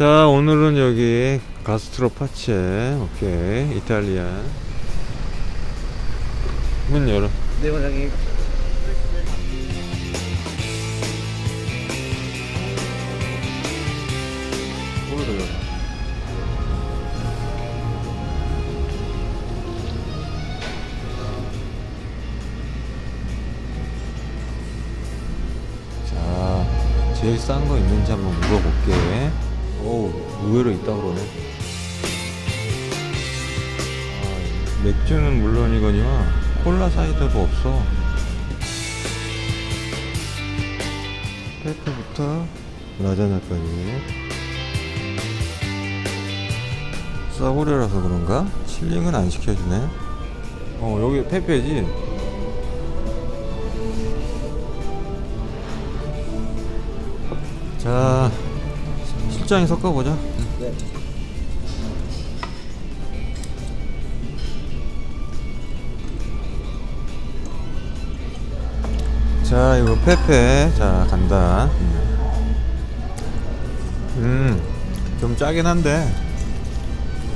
자 오늘은 여기 가스트로 파체 오케이. 이탈리안. 문 열어. 네, 원장님. 문을 열어. 자 제일 싼 거 있는지 한번 물어볼게 오 의외로 있다 그러네. 아, 맥주는 물론이거니와 콜라 사이다도 없어. 페퍼부터 라자냐까지 싸구려라서 그런가? 칠링은 안 시켜주네. 어 여기 페페지. 자 실장이 섞어보자. 네. 자 이거 페페. 자 간다. 음 좀 짜긴 한데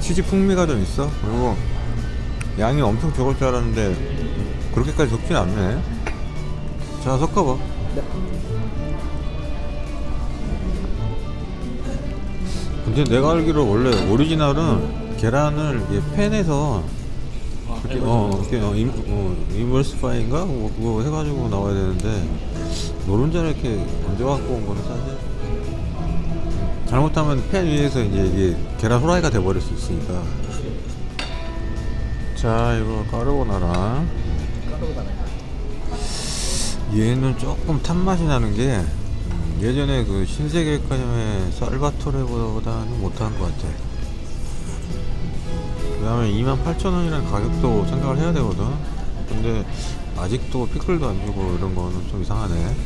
치즈 풍미가 좀 있어. 그리고 양이 엄청 적을 줄 알았는데 그렇게까지 적진 않네. 자 섞어봐. 네. 근데 내가 알기로 원래 오리지널은 계란을 이게 팬에서 이렇게 어 이렇게 어, 임, 어 이멀스파인가? 뭐 그거 해가지고 나와야 되는데 노른자를 이렇게 얹어 갖고 온 거는 사실 잘못하면 팬 위에서 이제 이게 계란 후라이가 돼버릴 수 있으니까. 자 이거 까르보나라. 까르보나라. 얘는 조금 탄맛이 나는 게 음, 예전에 그 신세계 백화점의 살바토레보다는 못한 것 같아. 그 다음에 28,000원이라는 가격도 생각을 해야 되거든. 근데 아직도 피클도 안 주고 이런 거는 좀 이상하네.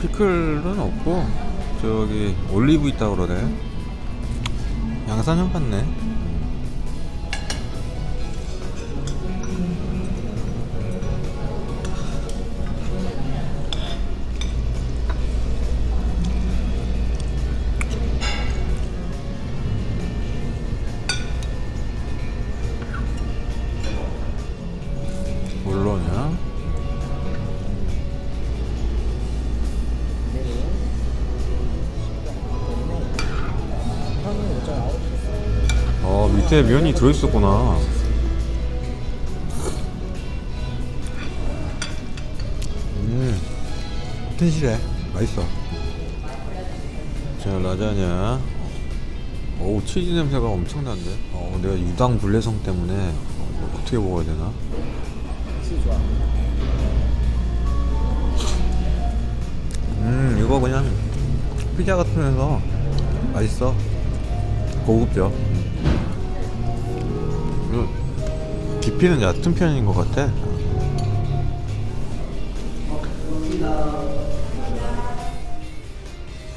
피클은 없고 저기 올리브 있다 그러네. 양산형 같네. 형이 5.9. 어 밑에 면이 들어있었구나. 음 튼실해 맛있어. 자 라자냐. 어우 치즈 냄새가 엄청난데? 어 내가 유당 불내성 때문에 어, 이거 어떻게 먹어야 되나 치 좋아. 음 이거 그냥 피자 같으면서 맛있어. 고급져. 음, 깊이는 얕은 편인 것 같아.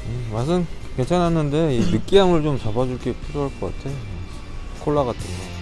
음, 맛은 괜찮았는데 이 느끼함을 좀 잡아줄 게 필요할 것 같아. 콜라 같은 거